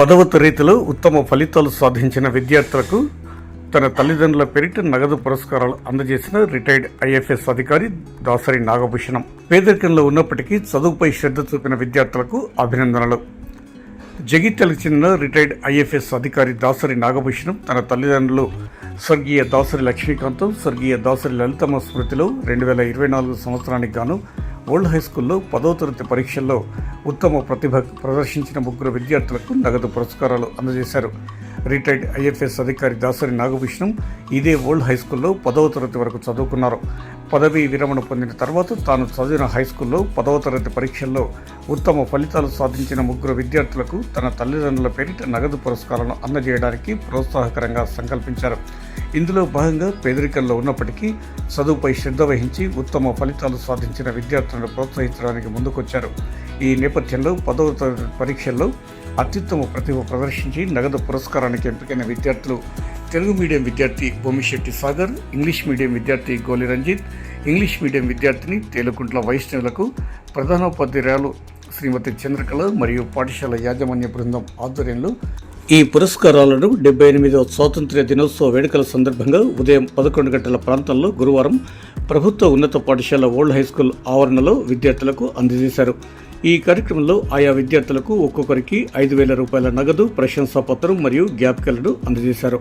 పదవ తరగతిలో ఉత్తమ ఫలితాలు సాధించిన విద్యార్థులకు తన తల్లిదండ్రుల పేరిట నగదు పురస్కారాలు అందజేసిన రిటైర్డ్ ఐఎఫ్ఎస్ అధికారి దాసరి నాగభూషణం. పేదరికంలో ఉన్నప్పటికీ చదువుపై శ్రద్ధ చూపిన విద్యార్థులకు అభినందనలు. జగిత్యాలకు చెందిన రిటైర్డ్ ఐఎఫ్ఎస్ అధికారి దాసరి నాగభూషణం తన తల్లిదండ్రులు స్వర్గీయ దాసరి లక్ష్మీకాంతం స్వర్గీయ దాసరి లలితమ్మ స్మృతిలో రెండు వేల ఇరవై నాలుగు సంవత్సరానికి గాను ఓల్డ్ హై స్కూల్లో పదో తరగతి పరీక్షల్లో ఉత్తమ ప్రతిభ ప్రదర్శించిన ముగ్గురు విద్యార్థులకు నగదు పురస్కారాలు అందజేశారు. రిటైర్డ్ ఐఎఫ్ఎస్ అధికారి దాసరి నాగభూషణం ఇదే ఓల్డ్ హై స్కూల్లో పదవ తరగతి వరకు చదువుకున్నారు. పదవీ విరమణ పొందిన తర్వాత తాను చదివిన హై స్కూల్లో పదవ తరగతి పరీక్షల్లో ఉత్తమ ఫలితాలు సాధించిన ముగ్గురు విద్యార్థులకు తన తల్లిదండ్రుల పేరిట నగదు పురస్కారాలను అందజేయడానికి ప్రోత్సాహకరంగా సంకల్పించారు. ఇందులో భాగంగా పేదరికంలో ఉన్నప్పటికీ చదువుపై శ్రద్ధ వహించి ఉత్తమ ఫలితాలు సాధించిన విద్యార్థులను ప్రోత్సహించడానికి ముందుకొచ్చారు. ఈ నేపథ్యంలో పదవ తరగతి పరీక్షల్లో అత్యుత్తమ ప్రతిభ ప్రదర్శించి నగదు పురస్కారానికి ఎంపికైన విద్యార్థులు తెలుగు మీడియం విద్యార్థి భూమిశెట్టి సాగర్ ఇంగ్లీష్ మీడియం విద్యార్థి గోలి రంజిత్ ఇంగ్లీష్ మీడియం విద్యార్థిని తేలుకుంట్ల వైష్ణవులకు ప్రధానోపాధ్యాయురాలు శ్రీమతి చంద్రకళ మరియు పాఠశాల యాజమాన్య బృందం ఆధ్వర్యంలో ఈ పురస్కారాలను డెబ్బై ఎనిమిదవ స్వాతంత్ర్య దినోత్సవ వేడుకల సందర్భంగా ఉదయం పదకొండు గంటల ప్రాంతంలో గురువారం ప్రభుత్వ ఉన్నత పాఠశాల ఓల్డ్ హై స్కూల్ ఆవరణలో విద్యార్థులకు అందజేశారు. ఈ కార్యక్రమంలో ఆయా విద్యార్థులకు ఒక్కొక్కరికి ఐదు వేల రూపాయల నగదు ప్రశంసాపత్రం మరియు జ్ఞాపికలను అందజేశారు.